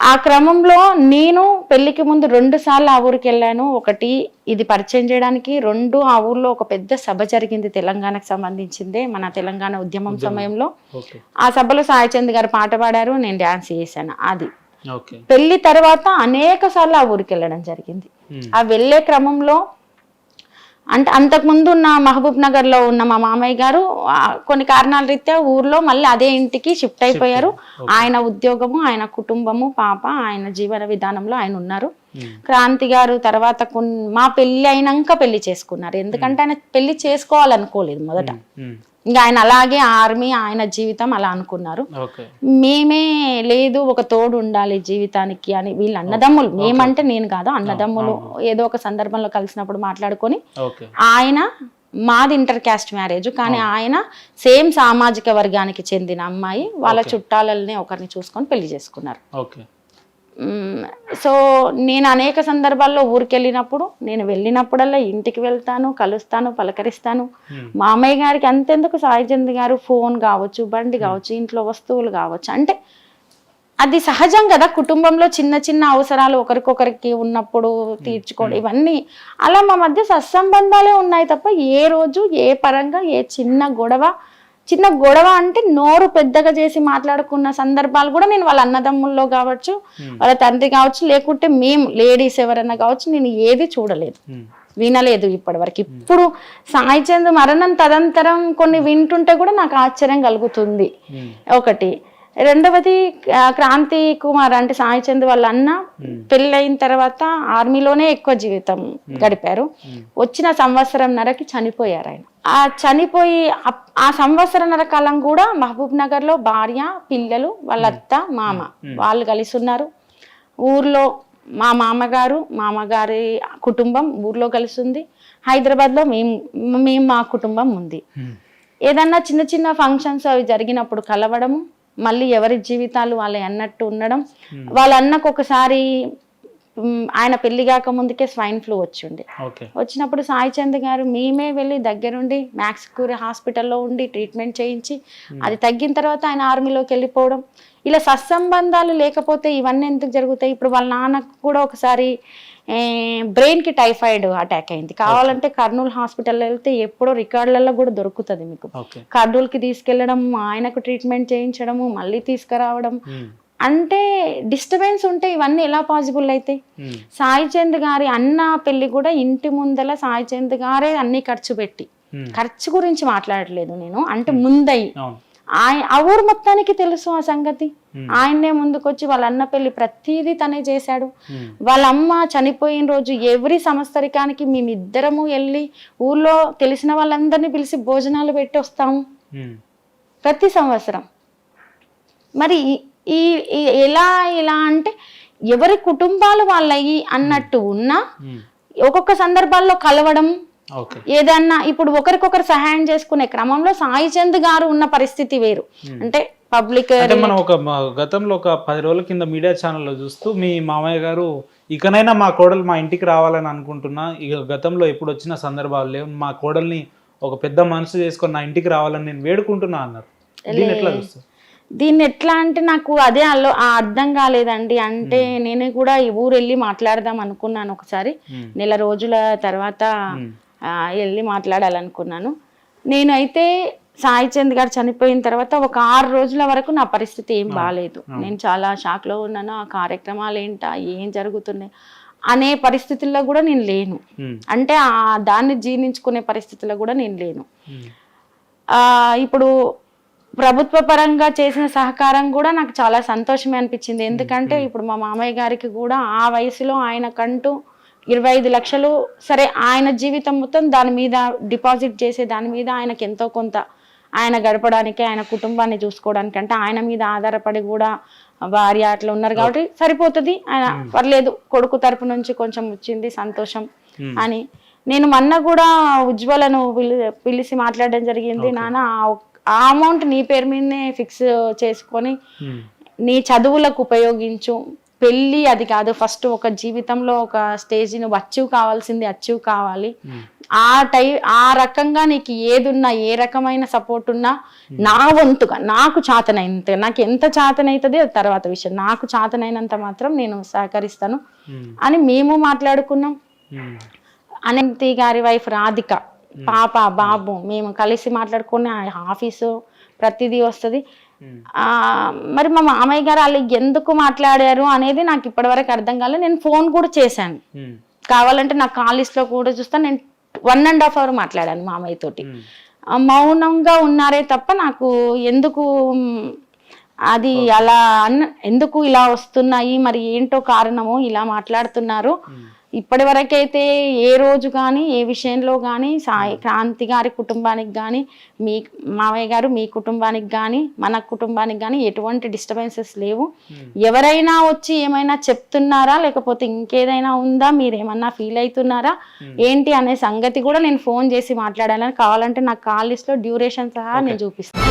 ఆ క్రమంలో నేను పెళ్ళికి ముందు రెండు సార్లు ఆ ఊరికి వెళ్ళాను. ఒకటి ఇది పరిచయం చేయడానికి. రెండు ఆ ఊర్లో ఒక పెద్ద సభ జరిగింది తెలంగాణకు సంబంధించిందే మన తెలంగాణ ఉద్యమం సమయంలో. ఆ సభలో సాయిచంద్ గారు పాట పాడారు నేను డ్యాన్స్ చేశాను అది. పెళ్ళి తర్వాత అనేక సార్లు ఆ ఊరికి వెళ్ళడం జరిగింది. ఆ వెళ్ళే క్రమంలో అంటే అంతకుముందు ఉన్న మహబూబ్ నగర్లో ఉన్న మా మామయ్య గారు కొన్ని కారణాల రీత్యా ఊర్లో మళ్ళీ అదే ఇంటికి షిఫ్ట్ అయిపోయారు. ఆయన ఉద్యోగము ఆయన కుటుంబము పాప ఆయన జీవన విధానంలో ఆయన ఉన్నారు. Hmm. క్రాంతి గారు తర్వాత మా పెళ్ళి అయినాక పెళ్ళి చేసుకున్నారు. ఎందుకంటే ఆయన పెళ్ళి చేసుకోవాలనుకోలేదు మొదట. ఉమ్. ఇంకా ఆయన అలాగే ఆర్మీ ఆయన జీవితం అలా అనుకున్నారు. మేమే లేదు ఒక తోడు ఉండాలి జీవితానికి అని వీళ్ళు అన్నదమ్ములు. మేమంటే నేను కాదు అన్నదమ్ములు ఏదో ఒక సందర్భంలో కలిసినప్పుడు మాట్లాడుకొని ఆయన మాది ఇంటర్ క్యాస్ట్ మ్యారేజ్ కానీ ఆయన సేమ్ సామాజిక వర్గానికి చెందిన అమ్మాయి వాళ్ళ చుట్టాలని ఒకరిని చూసుకొని పెళ్ళి చేసుకున్నారు. సో నేను అనేక సందర్భాల్లో ఊరికి వెళ్ళినప్పుడు నేను వెళ్ళినప్పుడల్లా ఇంటికి వెళ్తాను కలుస్తాను పలకరిస్తాను. మామయ్య గారికి అంతెందుకు సాయిచంద్ గారు ఫోన్ కావచ్చు బండి కావచ్చు ఇంట్లో వస్తువులు కావచ్చు. అంటే అది సహజం కదా కుటుంబంలో చిన్న చిన్న అవసరాలు ఒకరికొకరికి ఉన్నప్పుడు తీర్చుకోవడం ఇవన్నీ. అలా మా మధ్య సత్సంబంధాలే ఉన్నాయి తప్ప ఏ రోజు ఏ పరంగా ఏ చిన్న గొడవ చిన్న గొడవ అంటే నోరు పెద్దగా చేసి మాట్లాడుకున్న సందర్భాలు కూడా నేను వాళ్ళ అన్నదమ్ముల్లో కావచ్చు వాళ్ళ తండ్రి కావచ్చు లేకుంటే మేము లేడీస్ ఎవరైనా కావచ్చు నేను ఏది చూడలేదు. ఉమ్. వినలేదు ఇప్పటి ఇప్పుడు సాయి చంద్ మరణం తదంతరం కొన్ని వింటుంటే కూడా నాకు ఆశ్చర్యం కలుగుతుంది. ఒకటి. రెండవది క్రాంతి కుమార్ అంటే సాయి చంద్ వాళ్ళ అన్న పెళ్ళైన తర్వాత ఆర్మీలోనే ఎక్కువ జీవితం గడిపారు. వచ్చిన సంవత్సరంన్నరకి చనిపోయారు ఆయన. ఆ చనిపోయి ఆ సంవత్సరంన్నర కాలం కూడా మహబూబ్ నగర్లో భార్య పిల్లలు వాళ్ళ అత్త మామ. వాళ్ళు కలిసి ఉన్నారు. ఊర్లో మా మామగారు మామగారి కుటుంబం ఊర్లో కలిసి ఉంది. హైదరాబాద్లో మేము మేము మా కుటుంబం ఉంది. ఏదన్నా చిన్న చిన్న ఫంక్షన్స్ అవి జరిగినప్పుడు కలవడము మళ్ళీ ఎవరి జీవితాలు వాళ్ళ అన్నట్టు ఉండడం. వాళ్ళ అన్నకు ఒకసారి ఆయన పెళ్ళి కాక ముందుకే స్వైన్ ఫ్లూ వచ్చిండే ఓకే. వచ్చినప్పుడు సాయి చంద్ గారు మేమే వెళ్ళి దగ్గరుండి మ్యాక్స్ కూరి హాస్పిటల్లో ఉండి ట్రీట్మెంట్ చేయించి అది తగ్గిన తర్వాత ఆయన ఆర్మీలోకి వెళ్ళిపోవడం. ఇలా సత్సంబంధాలు లేకపోతే ఇవన్నీ ఎందుకు జరుగుతాయి? ఇప్పుడు వాళ్ళ నాన్నకు కూడా ఒకసారి బ్రెయిన్కి టైఫాయిడ్ అటాక్ అయింది. కావాలంటే కర్నూలు హాస్పిటల్లో వెళ్తే ఎప్పుడో రికార్డులలో కూడా దొరుకుతుంది మీకు. కర్నూలుకి తీసుకెళ్ళడం ఆయనకు ట్రీట్మెంట్ చేయించడము మళ్ళీ తీసుకురావడం. అంటే డిస్టర్బెన్స్ ఉంటే ఇవన్నీ ఎలా పాసిబుల్ అవుతాయి. సాయి చంద్ గారి అన్న పెళ్ళి కూడా ఇంటి ముందల సాయి చంద్ గారే అన్ని ఖర్చు పెట్టి. ఖర్చు గురించి మాట్లాడలేదు నేను. అంటే అవును. ఆయన ఆ ఊరు మొత్తానికి తెలుసు ఆ సంగతి. ఆయన్నే ముందుకొచ్చి వాళ్ళ అన్న పెళ్ళి ప్రతిదీ తనే చేశాడు. వాళ్ళ అమ్మ చనిపోయిన రోజు ఎవరి సంవత్సరికానికి మేమిద్దరము వెళ్ళి ఊర్లో తెలిసిన వాళ్ళందరినీ పిలిచి భోజనాలు పెట్టి వస్తాము. ప్రతి సంవత్సరం మరి ఈ- ఎలా ఎలా అంటే ఎవరి కుటుంబాలు వాళ్ళయి అన్నట్టు ఉన్నా. ఒక్కొక్క సందర్భాల్లో కలవడం ఏదన్నా ఇప్పుడు ఒకరికొకరు సహాయం చేసుకునే క్రమంలో సాయి చంద్ గారు ఉన్న పరిస్థితి వేరు. అంటే పబ్లిక్ మనం ఒక గతంలో ఒక పది రోజుల కింద మీడియా ఛానల్లో చూస్తూ మీ మామయ్య గారు ఇకనైనా మా కోడలు మా ఇంటికి రావాలని అనుకుంటున్నా ఇక గతంలో ఎప్పుడు వచ్చిన సందర్భాలు లేవు మా కోడల్ని ఒక పెద్ద మనసు చేసుకొని నా ఇంటికి రావాలని నేను వేడుకుంటున్నా అన్నారు. దీన్ని ఎట్లా చూస్తారు? దీన్ని ఎట్లా అంటే నాకు అదే అల్లో ఆ అర్థం కాలేదండి. అంటే నేను కూడా ఈ ఊరు వెళ్ళి మాట్లాడదాం అనుకున్నాను ఒకసారి. ఉమ్. నెల రోజుల తర్వాత వెళ్ళి మాట్లాడాలనుకున్నాను. నేనైతే సాయి చంద్ గారు చనిపోయిన తర్వాత ఒక ఆరు రోజుల వరకు నా పరిస్థితి ఏం బాగాలేదు నేను చాలా షాక్లో ఉన్నాను. ఆ కార్యక్రమాలు ఏంటా ఏం జరుగుతున్నాయి అనే పరిస్థితుల్లో కూడా నేను లేను. అంటే ఆ దాన్ని జీర్ణించుకునే పరిస్థితుల్లో కూడా నేను లేను. ఇప్పుడు ప్రభుత్వ పరంగా చేసిన సహకారం కూడా నాకు చాలా సంతోషమే అనిపించింది. ఎందుకంటే ఇప్పుడు మా మామయ్య గారికి కూడా ఆ వయసులో ఆయనకంటూ ఇరవై ఐదు లక్షలు సరే ఆయన జీవితం మొత్తం దాని మీద డిపాజిట్ చేసే దాని మీద ఆయనకి ఎంతో కొంత ఆయన గడపడానికి ఆయన కుటుంబాన్ని చూసుకోవడానికి అంటే ఆయన మీద ఆధారపడి కూడా భార్య అట్లా ఉన్నారు కాబట్టి సరిపోతుంది. ఆయన పర్లేదు కొడుకు తరపు నుంచి కొంచెం వచ్చింది సంతోషం. అని. నేను మొన్న కూడా ఉజ్వలను పిలి- పిలిచి మాట్లాడడం జరిగింది. నాన్న ఆ అమౌంట్ నీ పేరు మీదనే ఫిక్స్ చేసుకొని. నీ చదువులకు ఉపయోగించు. పెళ్ళి అది కాదు. ఫస్ట్ ఒక జీవితంలో ఒక స్టేజ్ నువ్వు అచీవ్ కావాల్సింది అచీవ్ కావాలి. ఆ టై ఆ రకంగా నీకు ఏదున్నా ఏ రకమైన సపోర్ట్ ఉన్నా నా వంతుగా నాకు చాతనైనంత నాకు ఎంత చాతనైతుంది అది తర్వాత విషయం. నాకు చాతనైనంత మాత్రం నేను సహకరిస్తాను. అని మేము మాట్లాడుకున్నాం. అనంతి గారి వైఫ్ రాధిక పాప బాబు మేము కలిసి మాట్లాడుకుని ఆ ఆఫీసు ప్రతిదీ వస్తుంది. మరి మా మామయ్య గారు వాళ్ళు ఎందుకు మాట్లాడారు అనేది నాకు ఇప్పటివరకు అర్థం కాలేదు. నేను ఫోన్ కూడా చేశాను. కావాలంటే నా కాల్ లిస్ట్లో కూడా చూస్తాను నేను వన్ అండ్ హాఫ్ అవర్ మాట్లాడాను మామయ్య తోటి. మౌనంగా ఉన్నారే తప్ప నాకు ఎందుకు అది అలా అన్న ఎందుకు ఇలా వస్తున్నాయి మరి ఏంటో కారణమో ఇలా మాట్లాడుతున్నారు. ఇప్పటి వరకైతే ఏ రోజు కానీ ఏ విషయంలో కానీ సాయి క్రాంతి గారి కుటుంబానికి కానీ మీ మావయ్య గారు మీ కుటుంబానికి కానీ మన కుటుంబానికి కానీ ఎటువంటి డిస్టర్బెన్సెస్ లేవు. ఎవరైనా వచ్చి ఏమైనా చెప్తున్నారా? లేకపోతే ఇంకేదైనా ఉందా? మీరు ఏమన్నా ఫీల్ అవుతున్నారా? ఏంటి అనే సంగతి కూడా నేను ఫోన్ చేసి మాట్లాడాలని కావాలంటే నా కాల్ లిస్ట్లో డ్యూరేషన్ సహా నేను చూపిస్తాను.